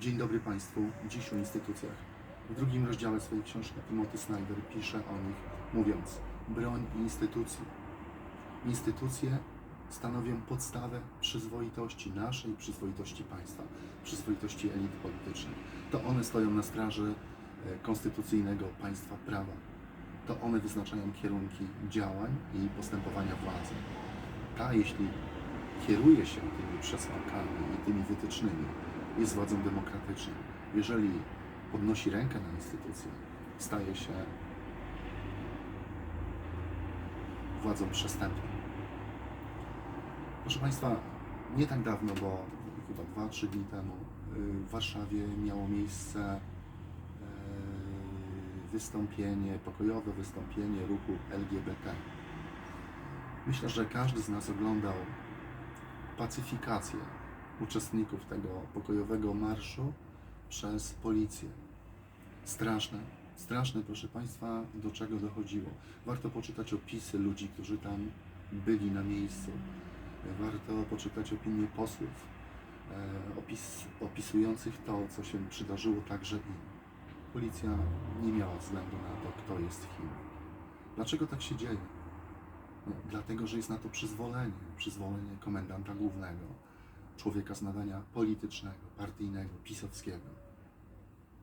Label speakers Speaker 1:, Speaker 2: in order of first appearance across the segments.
Speaker 1: Dzień dobry Państwu. Dziś o instytucjach. W drugim rozdziale swojej książki Timothy Snyder pisze o nich, mówiąc: Broń instytucji. Instytucje stanowią podstawę przyzwoitości naszej, przyzwoitości państwa, przyzwoitości elit politycznych. To one stoją na straży e, konstytucyjnego państwa prawa. To one wyznaczają kierunki działań i postępowania władzy. Ta, jeśli kieruje się tymi przesłankami i tymi wytycznymi, jest władzą demokratyczną. Jeżeli podnosi rękę na instytucję, staje się władzą przestępną. Proszę Państwa, nie tak dawno, bo chyba 2-3 dni temu y, w Warszawie miało miejsce y, wystąpienie, pokojowe wystąpienie ruchu LGBT. Myślę, że każdy z nas oglądał pacyfikację uczestników tego pokojowego marszu przez policję. Straszne, straszne, proszę Państwa, do czego dochodziło. Warto poczytać opisy ludzi, którzy tam byli na miejscu. Warto poczytać opinie posłów, e, opis, opisujących to, co się przydarzyło także im. Policja nie miała względu na to, kto jest kim. Dlaczego tak się dzieje? No, dlatego, że jest na to przyzwolenie, przyzwolenie komendanta głównego, człowieka z nadania politycznego, partyjnego, pisowskiego.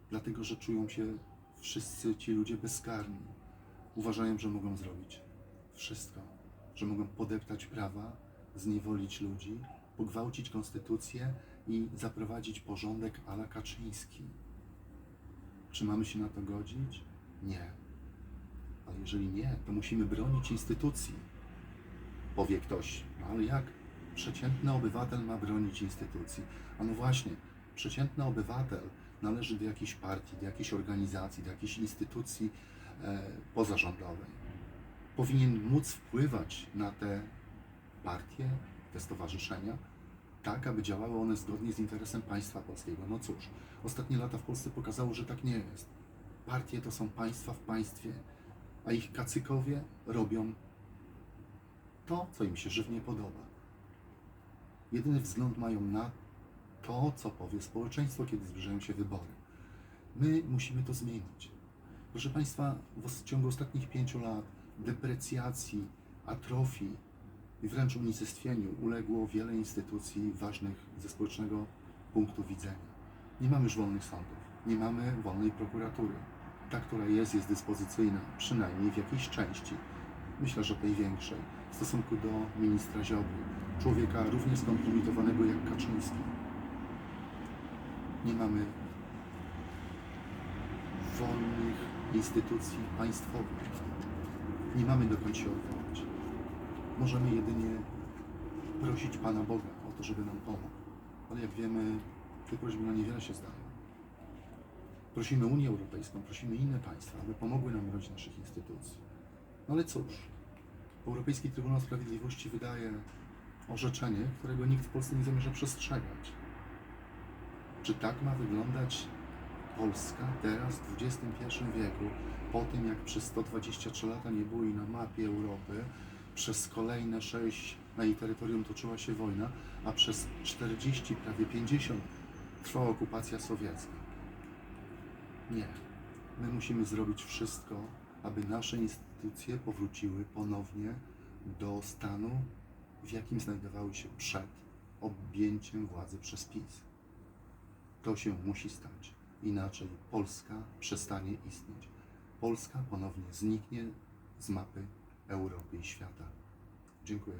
Speaker 1: Dlatego, że czują się wszyscy ci ludzie bezkarni. Uważają, że mogą zrobić wszystko, że mogą podeptać prawa, zniewolić ludzi, pogwałcić konstytucję i zaprowadzić porządek ala Kaczyński. Czy mamy się na to godzić? Nie. Ale jeżeli nie, to musimy bronić instytucji. Powie ktoś, no ale jak? Przeciętny obywatel ma bronić instytucji. A no właśnie, przeciętny obywatel należy do jakiejś partii, do jakiejś organizacji, do jakiejś instytucji e, pozarządowej. Powinien móc wpływać na te partie, te stowarzyszenia, tak, aby działały one zgodnie z interesem państwa polskiego. No cóż, ostatnie lata w Polsce pokazało, że tak nie jest. Partie to są państwa w państwie, a ich kacykowie robią to, co im się żywnie podoba. Jedyny wzgląd mają na to, co powie społeczeństwo, kiedy zbliżają się wybory. My musimy to zmienić. Proszę Państwa, w ciągu ostatnich pięciu lat deprecjacji, atrofii i wręcz unicestwieniu uległo wiele instytucji ważnych ze społecznego punktu widzenia. Nie mamy już wolnych sądów, nie mamy wolnej prokuratury. Ta, która jest, jest dyspozycyjna, przynajmniej w jakiejś części. Myślę, że tej większej, w stosunku do ministra Ziobry, człowieka równie skompromitowanego jak Kaczyński. Nie mamy wolnych instytucji państwowych. Nie mamy dokąd się odwołać. Możemy jedynie prosić Pana Boga o to, żeby nam pomógł. Ale jak wiemy, te prośby na niewiele się zdają. Prosimy Unię Europejską, prosimy inne państwa, aby pomogły nam bronić naszych instytucji. No ale cóż, Europejski Trybunał Sprawiedliwości wydaje orzeczenie, którego nikt w Polsce nie zamierza przestrzegać. Czy tak ma wyglądać Polska teraz w XXI wieku, po tym jak przez 123 lata nie było jej na mapie Europy, przez kolejne 6 na jej terytorium toczyła się wojna, a przez 40, prawie 50 trwała okupacja sowiecka? Nie. My musimy zrobić wszystko, aby nasze instytucje powróciły ponownie do stanu, w jakim znajdowały się przed objęciem władzy przez PiS. To się musi stać. Inaczej Polska przestanie istnieć. Polska ponownie zniknie z mapy Europy i świata. Dziękuję.